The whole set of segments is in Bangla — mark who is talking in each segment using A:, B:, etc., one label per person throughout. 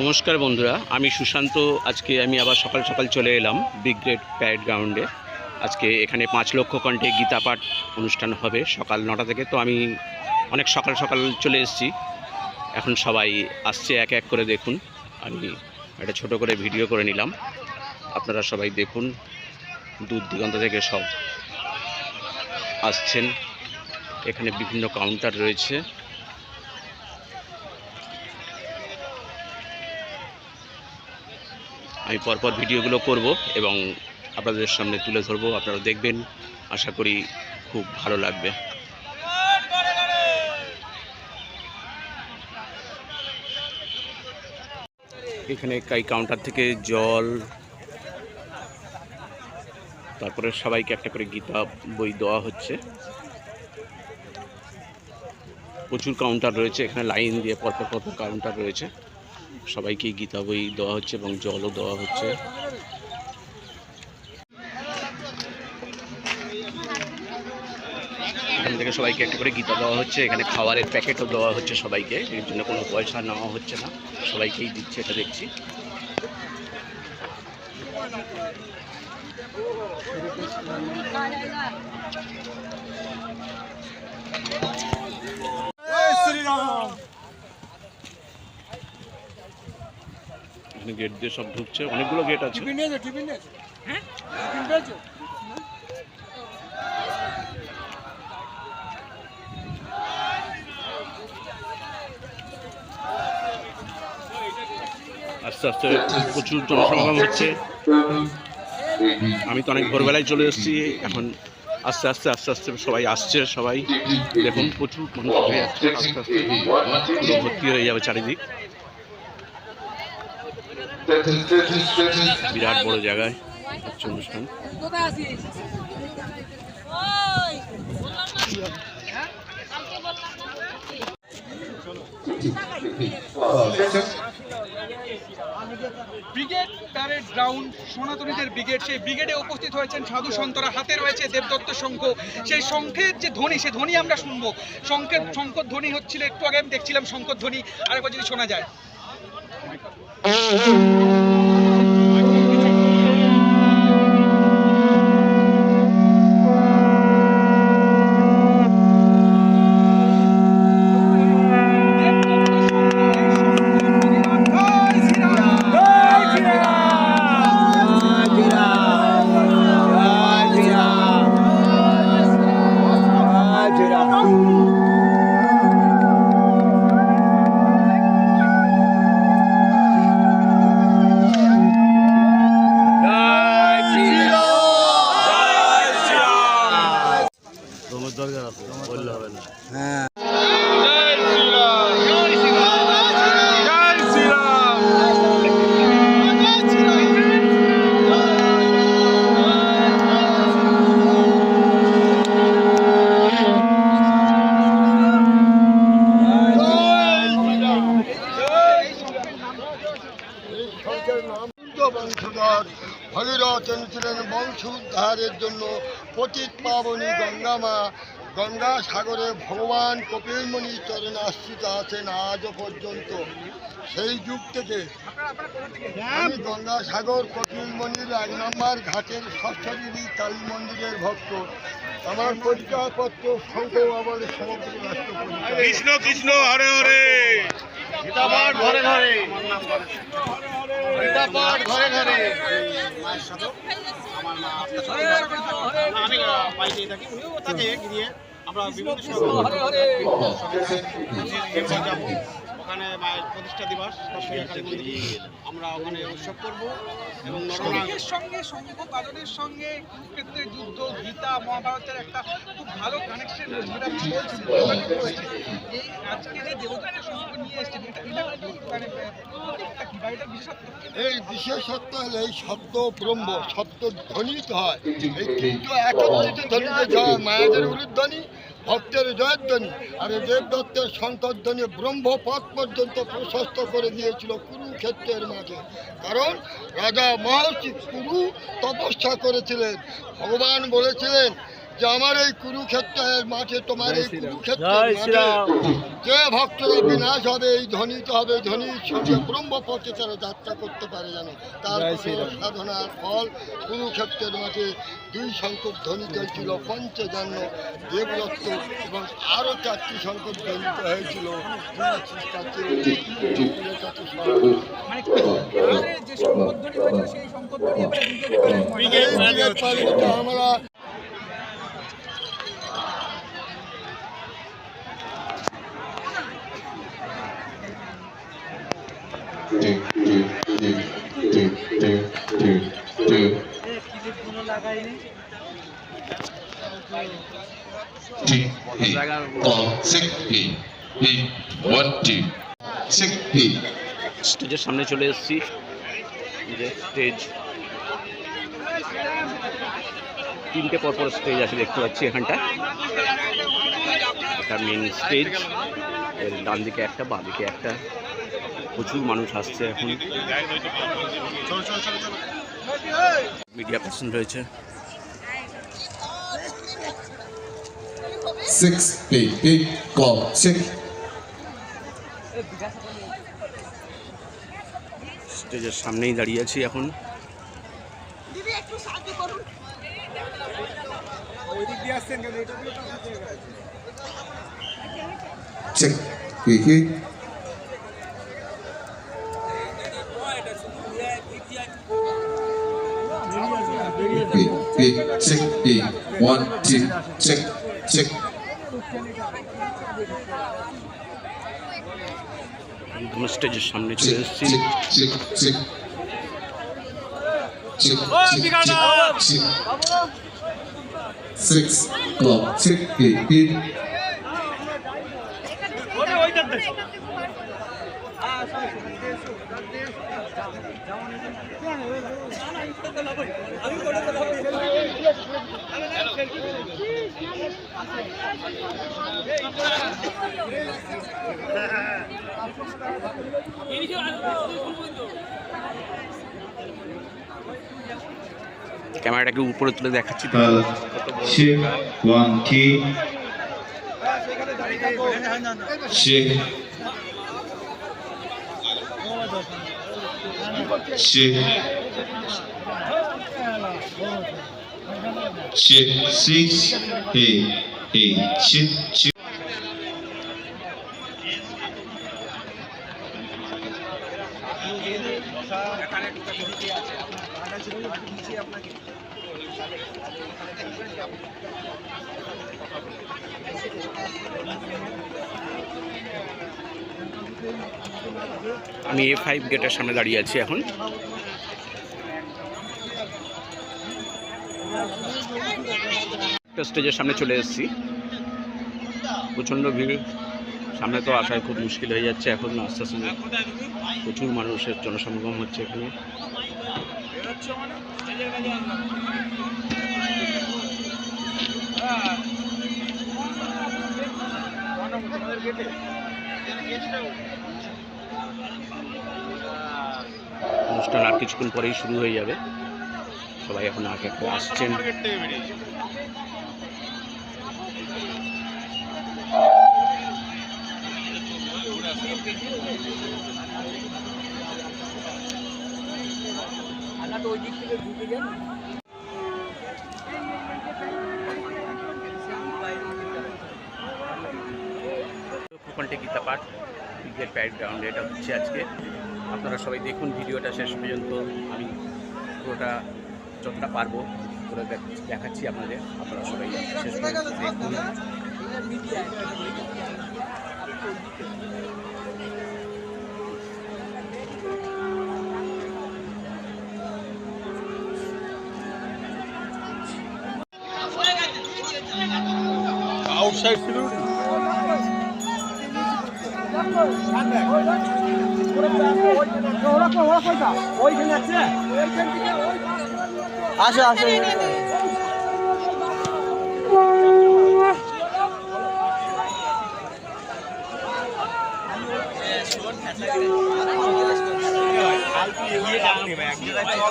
A: নমস্কার বন্ধুরা, আমি সুশান্ত। আজকে আমি আবার সকাল সকাল চলে এলাম বিগ গ্রেড প্যারেড গ্রাউন্ডে আজকে এখানে পাঁচ লক্ষ কণ্ঠে গীতা পাঠ অনুষ্ঠান হবে সকাল নটা থেকে। তো আমি অনেক সকাল সকাল চলে এসেছি। এখন সবাই আসছে এক এক করে দেখুন। আমি একটা ছোট করে ভিডিও করে নিলাম। আপনারা সবাই দেখুন। দূর দিগন্ত থেকে সব আসছেন। এখানে বিভিন্ন কাউন্টার রয়েছে। আমি পরপর ভিডিওগুলো করব এবং আপনাদের সামনে তুলে ধরবো, আপনারা দেখবেন। আশা করি খুব ভালো লাগবে। এখানে এই কাউন্টার থেকে জল, তারপরে সবাইকে একটা করে গীতা বই দেওয়া হচ্ছে। প্রচুর কাউন্টার রয়েছে, এখানে লাইন দিয়ে পরপর পরপর কাউন্টার রয়েছে। সবাইকেই গীতা বই দেওয়া হচ্ছে এবং জলও দেওয়া হচ্ছে। এখান থেকে সবাইকে একটা করে গীতা দেওয়া হচ্ছে, এখানে খাবারের প্যাকেটও দেওয়া হচ্ছে সবাইকে, এর জন্য কোনো পয়সা নেওয়া হচ্ছে না, সবাইকেই দিচ্ছে, এটা দেখছি। এখানে গেট দিয়ে সব ঢুকছে। অনেকগুলো গেট আছে।
B: হ্যাঁ?
A: আস্তে আস্তে প্রচুর জনসমাগম হচ্ছে। আমি তো অনেক ভোরবেলায় চলে এসেছি। এখন আস্তে আস্তে আস্তে আস্তে সবাই আসছে সবাই। দেখুন প্রচুর মানুষ হয়ে যাচ্ছে আস্তে আস্তে ভর্তি হয়ে যাবে চারিদিক। বিরাট বড় জায়গায়
B: গ্রাউন্ড সনাতনীদের সেই ব্রিগেডে উপস্থিত হয়েছেন সাধু সন্তরা, হাতে রয়েছে দেবদত্ত সেই শঙ্খের যে ধ্বনি ধ্বনি আমরা শুনব। শঙ্খের শঙ্কর ধ্বনি হচ্ছিল একটু আগে, আমি দেখছিলাম শঙ্কর ধ্বনি আরেকবার যদি শোনা যায়।
A: তোমার
C: বংশধর ভগীরথ বংশ উদ্ধারের জন্য পতিত পাবনী গঙ্গা মা গঙ্গা সাগরে ভগবান কপিলমণির চরণ আশ্রিত আছেন আজও পর্যন্ত। সেই যুগ থেকে আমি গঙ্গা সাগর কপিলমণির এক নম্বর ঘাটের ষষ্ঠগিরি কালী মন্দিরের ভক্ত। আমার পরিচয়পত্র শঙ্খ আমাদের সমগ্র রাষ্ট্র
D: কৃষ্ণ কৃষ্ণ হরে হরে।
C: গীতাপাঠ ঘরে ঘরে। গীতাপাঠ ঘরে ঘরে।
D: আমি বাড়িতেই থাকি উনিও থাকে গিয়ে আমরা বিভিন্ন সময় ওখানে মায়ের প্রতিষ্ঠা দিবস আমরা ওখানে উৎসব করব এবং নরনারায়ণ
B: সঙ্গে শঙ্খ বাদনের সঙ্গে কুরুক্ষেত্রের যুদ্ধ গীতা মহাভারতের একটা খুব ভালো কানেকশন যেটা রয়েছে। এই আজকে যে দেবতাকে শঙ্খ নিয়ে এসেছেন এটা মানে?
C: এই বিশেষত্ব হলো এই শব্দ ব্রহ্ম শব্দ ধ্বনিত হয় এই তিনটো একত্রিত ধ্বনিতে মায়াদের উরুধ্বনি ভক্তের জয়ধ্বনি আর দেবদত্তের শঙ্করধ্বনি ব্রহ্মপথ পর্যন্ত প্রশস্ত করে দিয়েছিল কুরুক্ষেত্রের মাঝে। কারণ রাজা মহর্ষি কুরু তপস্যা করেছিলেন। ভগবান বলেছিলেন যে আমার এই কুরুক্ষেত্রের মাঠে তোমার এই কুরুক্ষেত্রের মাঠে যে ভক্তরা বিনাশ হবে এই ধ্বনিত হবে ধ্বনির সঙ্গে ব্রহ্মপথে তারা যাত্রা করতে পারে যেন তার সাধনার ফল কুরুক্ষেত্রের মাঠে দুই সংকট ধ্বনিত হয়েছিল পঞ্চজন্য দেবদত্ত এবং আরও চারটি সংকট ধ্বনিত হয়েছিল।
B: মানে আর যে শঙ্করধ্বনি হয়েছে সেই শঙ্করধ্বনি এবারে brigade
C: আমরা
E: T P. Call six P. P. One T? Six P.
A: স্টেজের সামনে চলে এসেছি। যে স্টেজ। তিনটে পরপর স্টেজ আছে দেখতে পাচ্ছি এখানটা এটা মেন স্টেজের ডান দিকে একটা বাঁ দিকে একটা। প্রচুর মানুষ আসছে এখন। মিডিয়া পার্সন রয়েছে
E: six P P call six
A: স্টেজের সামনেই দাঁড়িয়ে আছি এখন
E: check P P P check P one two check check
A: একদম স্টেজের সামনে চলে এসেছি।
E: check
A: ক্যামেরাটাকে উপরে তুলে দেখাচ্ছি. আমি এ ফাইভ গেটের সামনে দাঁড়িয়ে আছি এখন। একটা স্টেজের সামনে চলে এসেছি। প্রচণ্ড ভিড়। সামনে তো আসায় খুব মুশকিল হয়ে যাচ্ছে। এখন আস্তে আস্তে প্রচুর মানুষের জনসমাগম হচ্ছে এখানে। অনুষ্ঠান আর কিছুক্ষণ পরেই শুরু হয়ে যাবে। সবাই এখন আগে আসছেন। কণ্ঠে গীতা পাঠ ক্রিকেট ব্যাকগ্রাউন্ডে এটা হচ্ছে আজকে। আপনারা সবাই দেখুন, ভিডিওটা শেষ পর্যন্ত। আমি পুরোটা যতটা পারব পুরো দেখাচ্ছি আপনাদের। আপনারা সবাই শেষ পর্যন্ত দেখুন। Outside security. আসো আসো।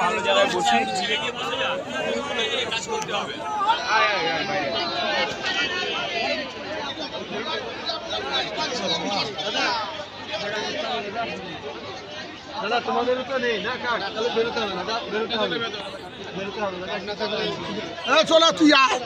C: ভালো জায়গায় বসে কাজ করতে হবে দাদা তোমাদেরও তো নেই, না কার্ড তাহলে বেরোতে হবে দাদা বেরোতে হবে। বেরোতে হবে দাদা চলো তুই আয়।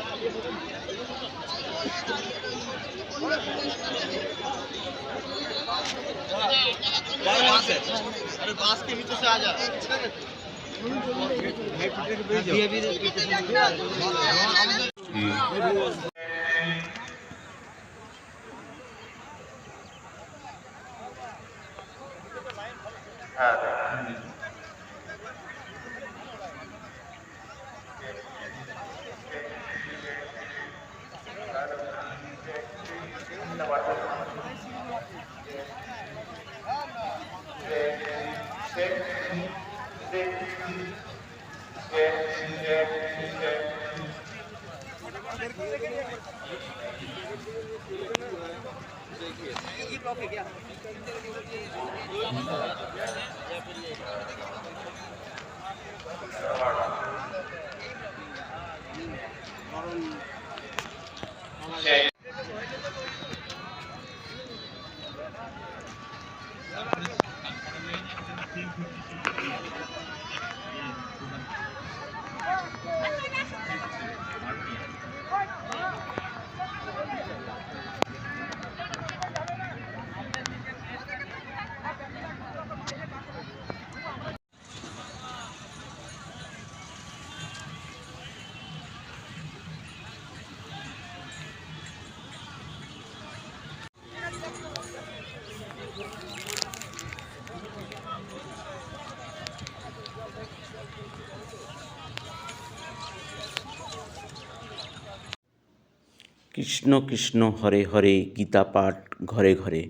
A: কৃষ্ণ কৃষ্ণ হরে হরে গীতা পাঠ ঘরে ঘরে।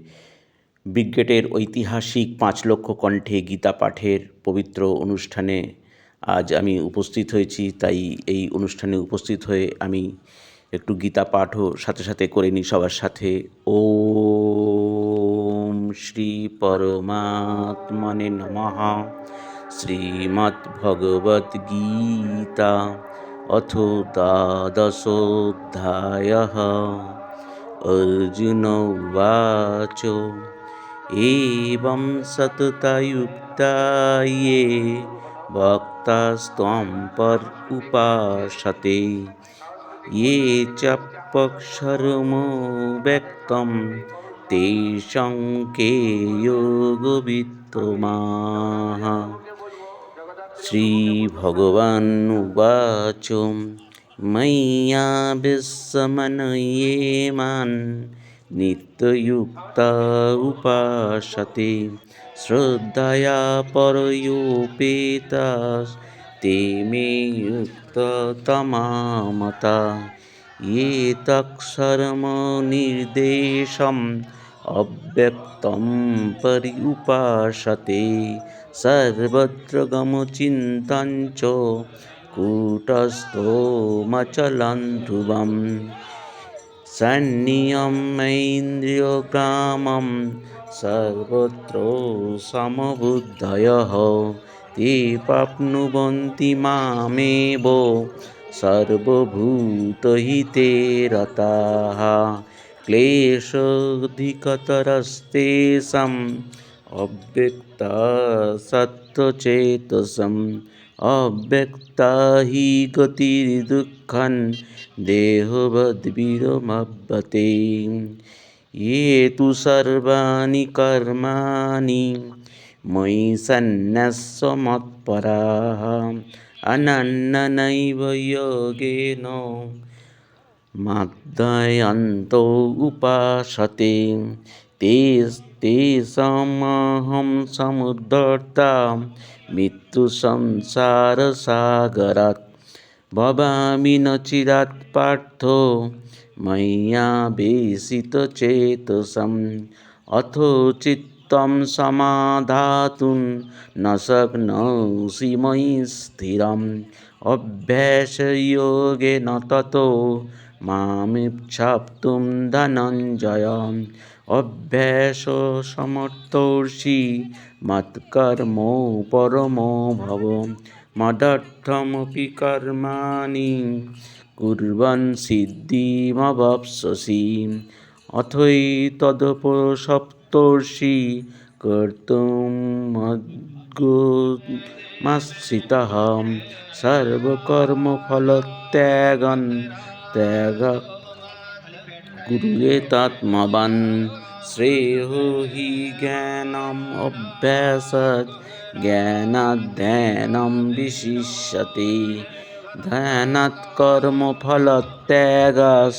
A: ব্রিগেডের ঐতিহাসিক পাঁচ লক্ষ কণ্ঠে গীতা পাঠের পবিত্র অনুষ্ঠানে আজ আমি উপস্থিত হয়েছি, তাই এই অনুষ্ঠানে উপস্থিত হয়ে আমি একটু গীতা পাঠও সাথে সাথে করে নিই সবার সাথে। ওম শ্রী পরমাত্মনে নমঃ। শ্রীমদ্ভগবদ্গীতা अथोतादशोऽध्यायः अर्जुन उवाच एवं सततयुक्ता ये भक्तास्त्वां पर उपासते ये च पक्षरमो व्यक्तं तेषां के योगवित्तमाः श्रीभगवानुवाच मय्या विस्मनये मान् नित्ययुक्ता उपासते श्रद्धया परयोपेतास्ते मे युक्ततमामता ये तत्सर्वनिर्देशम् অব্যক্তম পরি উপাসতে সর্বত্র গমচিন্তঞ্চ কূটস্থোমচলন ধ্রুবম সন্নিয়মেন্দ্রিয়গ্রামম সর্বত্র সমবুদ্ধয় তে প্রাপ্নুবন্তি মামেব সর্বভূতহিতে রতাহা क्लेशोऽधिकतरस्तेषाम् अव्यक्ता सत्त्वचेतसम् अव्यक्ता हि गतिर्दुःखं देहवद्भिरमभ्यते ये तु सर्वाणि कर्माणि मयि মাদ্দায়ান্ত উপাসতে। তেস তেষামহম সমুদ্ধর্তা মৃত্যু সংসার সাগরাত ভবামি নচিরাত পার্থ ময়্যা বেশিত চেতসম। অথ চিত্তম সমাধাতুন ন শক্নৌষি ময়ি স্থিরম। অভ্যাস যোগে ন মামেপ্ছাপ্তুম ধনঞ্জয় অভ্যাস সমর্থর্ষি, মৎকর্ম পরম ভব মদর্থমপি কর্মাণি কুবন সিদ্ধিমবপ্সি অথই তদপসপ্তর্ষি কর্তুম মদ্গুমাশ্রিত সর্বকর্মফলত্যাগন ত্যাগ। গুরুয়েতাত্মবান শ্রেয়ো হি জ্ঞানম অভ্যাসাৎ জ্ঞানাধ্যানম বিশিষ্যতে। ধ্যানাৎ কর্মফলত্যাগাস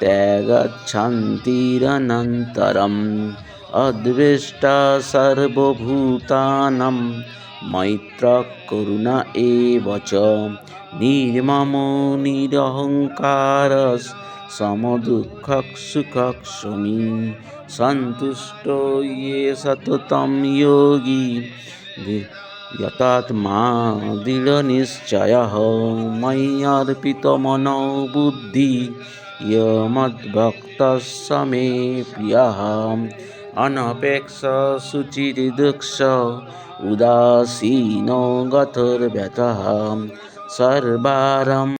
A: ত্যাগচ্ছান্তিরনন্তরম অদ্বেষ্টা সর্বভূতানাং মৈত্র করুণা এবচ, নির্মম নিরহংকার সমদুঃখ সুখক শমী সন্তুষ্ট ইয়ে সততম যোগী। যতাত্মা দৃঢ় নিশ্চয় ময়্যর্পিত মন বুদ্ধি ইয়মদ্ভক্ত মে প্রিয়, অনপেক্ষ শুচিদুক্ষ उदासीनो गतर्व्यतः सर्वारम्